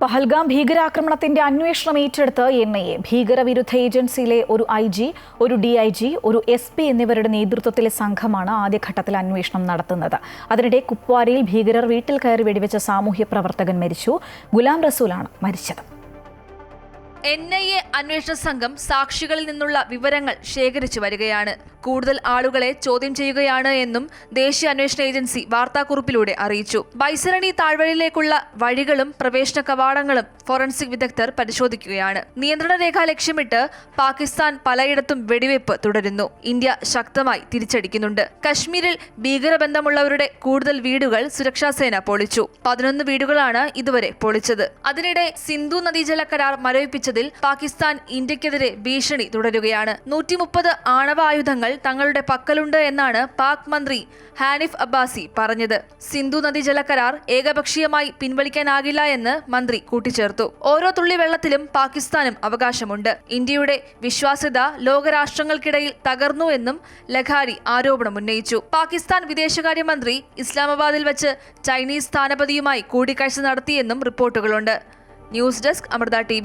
പഹൽഗാം ഭീകരാക്രമണത്തിന്റെ അന്വേഷണം ഏറ്റെടുത്ത് എൻ ഐ എ ഭീകരവിരുദ്ധ ഏജൻസിയിലെ ഒരു ഐ ജി ഒരു ഡി ഐ ജി ഒരു എസ് പി എന്നിവരുടെ നേതൃത്വത്തിലെ സംഘമാണ് ആദ്യഘട്ടത്തിൽ അന്വേഷണം നടത്തുന്നത്. അതിനിടെ കുപ്വാരയിൽ ഭീകരർ വീട്ടിൽ കയറി വെടിവെച്ച സാമൂഹ്യ പ്രവർത്തകൻ മരിച്ചു. ഗുലാം റസൂലാണ് മരിച്ചത്. എൻ ഐ എ അന്വേഷണ സംഘം സാക്ഷികളിൽ നിന്നുള്ള വിവരങ്ങൾ ശേഖരിച്ചു വരികയാണ്. കൂടുതൽ ആളുകളെ ചോദ്യം ചെയ്യുകയാണ് എന്നും ദേശീയ അന്വേഷണ ഏജൻസി വാർത്താക്കുറിപ്പിലൂടെ അറിയിച്ചു. ബൈസരണി താഴ്വരയിലേക്കുള്ള വഴികളും പ്രവേശന കവാടങ്ങളും ഫോറൻസിക് വിദഗ്ധർ പരിശോധിക്കുകയാണ്. നിയന്ത്രണ രേഖ ലക്ഷ്യമിട്ട് പാകിസ്ഥാൻ പലയിടത്തും വെടിവെപ്പ് തുടരുന്നു. ഇന്ത്യ ശക്തമായി തിരിച്ചടിക്കുന്നുണ്ട്. കശ്മീരിൽ ഭീകരബന്ധമുള്ളവരുടെ കൂടുതൽ വീടുകൾ സുരക്ഷാസേന പൊളിച്ചു. പതിനൊന്ന് വീടുകളാണ് ഇതുവരെ പൊളിച്ചത്. അതിനിടെ സിന്ധു നദീജല കരാർ മരവിപ്പിച്ചതിൽ പാകിസ്ഥാൻ ഇന്ത്യക്കെതിരെ ഭീഷണി തുടരുകയാണ്. നൂറ്റി മുപ്പത് ആണവായുധങ്ങൾ തങ്ങളുടെ പക്കലുണ്ട് എന്നാണ് പാക് മന്ത്രി ഹാനിഫ് അബ്ബാസി പറഞ്ഞത്. സിന്ധു നദീജല കരാർ ഏകപക്ഷീയമായി പിൻവലിക്കാനാകില്ല എന്ന് മന്ത്രി കൂട്ടിച്ചേർത്തു. ഓരോ തുള്ളി വെള്ളത്തിലും പാകിസ്ഥാനും അവകാശമുണ്ട്. ഇന്ത്യയുടെ വിശ്വാസ്യത ലോകരാഷ്ട്രങ്ങൾക്കിടയിൽ തകർന്നു എന്നും ലഖാരി ആരോപണം ഉന്നയിച്ചു. പാകിസ്ഥാൻ വിദേശകാര്യമന്ത്രി ഇസ്ലാമാബാദിൽ വെച്ച് ചൈനീസ് സ്ഥാനപതിയുമായി കൂടിക്കാഴ്ച നടത്തിയെന്നും റിപ്പോർട്ടുകളുണ്ട്. News desk Amrita T